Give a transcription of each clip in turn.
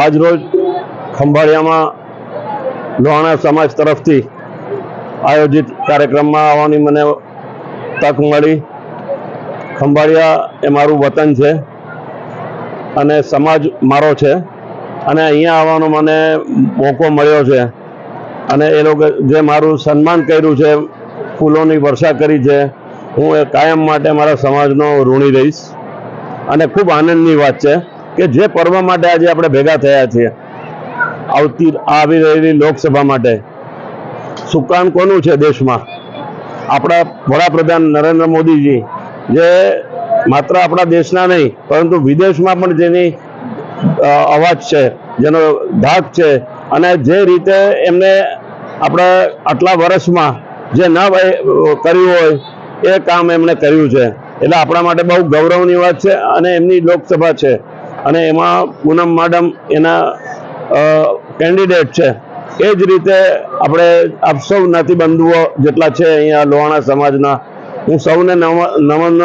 આજ રોજ ખંભાળિયામાં લોહાણા સમાજ તરફથી આયોજિત કાર્યક્રમમાં આવવાની મને તક મળી. ખંભાળિયા એ મારું વતન છે અને સમાજ મારો છે અને અહીંયા આવવાનો મને મોકો મળ્યો છે. અને એ લોકો જે મારું સન્માન કર્યું છે, ફૂલોની વર્ષા કરી છે, હું એ કાયમ માટે મારા સમાજનો ઋણી રહીશ. અને ખૂબ આનંદની વાત છે. કે જે પર્વ માટે આજે આપણે ભેગા થયા છીએ, આવતી આવી રહેલી લોકસભા માટે, સુકાન કોનું છે દેશમાં? આપણા વડાપ્રધાન નરેન્દ્ર મોદીજી, જે માત્ર આપણા દેશના નહીં, પરંતુ વિદેશમાં પણ જેની અવાજ છે, જેનો ધાક છે, અને જે રીતે એમને આપણે આટલા વર્ષમાં જે ન કર્યું હોય, એ કામ એમણે કર્યું છે. એટલે આપણા માટે બહુ ગૌરવની વાત છે અને એમની લોકસભા છે. અને એમાં પૂનમ માડમ એના કેન્ડિડેટ છે. એ જ રીતે આપણે આપ સૌ જ્ઞાતિ બંધુઓ જેટલા છે અહીંયા લોહાણા સમાજના, હું સૌને નમ- નમન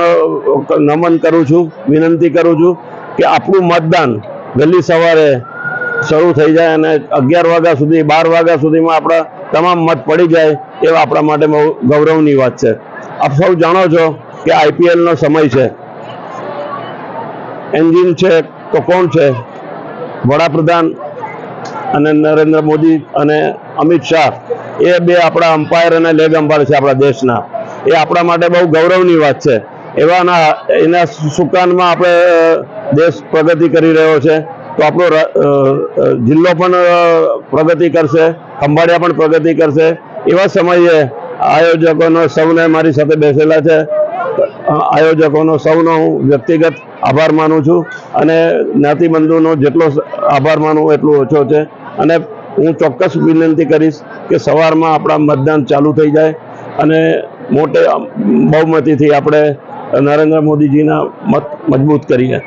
નમન કરું છું, વિનંતી કરું છું કે આપણું મતદાન વહેલી સવારે શરૂ થઈ જાય અને અગિયાર વાગ્યા સુધી, બાર વાગ્યા સુધીમાં આપણા તમામ મત પડી જાય, એ આપણા માટે બહુ ગૌરવની વાત છે. આપ સૌ જાણો છો કે આઈપીએલનો સમય છે. એન્જિન છે તો કોણ છે? વડાપ્રધાન અને નરેન્દ્ર મોદી અને અમિત શાહ. એ બે આપણા અમ્પાયર અને લેગ અમ્પાયર છે આપણા દેશના. એ આપણા માટે બહુ ગૌરવની વાત છે. એવાના એના સુકાનમાં આપણે દેશ પ્રગતિ કરી રહ્યો છે. તો આપણો જિલ્લો પણ પ્રગતિ કરશે, ખંભાળિયા પણ પ્રગતિ કરશે. એવા સમયે આયોજકોનો સૌને મારી સાથે બેસેલા છે. આયોજકોનો સૌનો હું વ્યક્તિગત આભાર માનું છું અને જ્ઞાતિબંધુનો જેટલો આભાર માનું એટલું ઓછો છે. અને હું ચોક્કસ વિનંતી કરીશ કે સવારમાં આપણા મતદાન ચાલુ થઈ જાય અને મોટે બહુમતીથી આપણે નરેન્દ્ર મોદીજીના મત મજબૂત કરીએ.